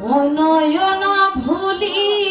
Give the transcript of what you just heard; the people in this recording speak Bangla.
গণিল নয়ন ভুলি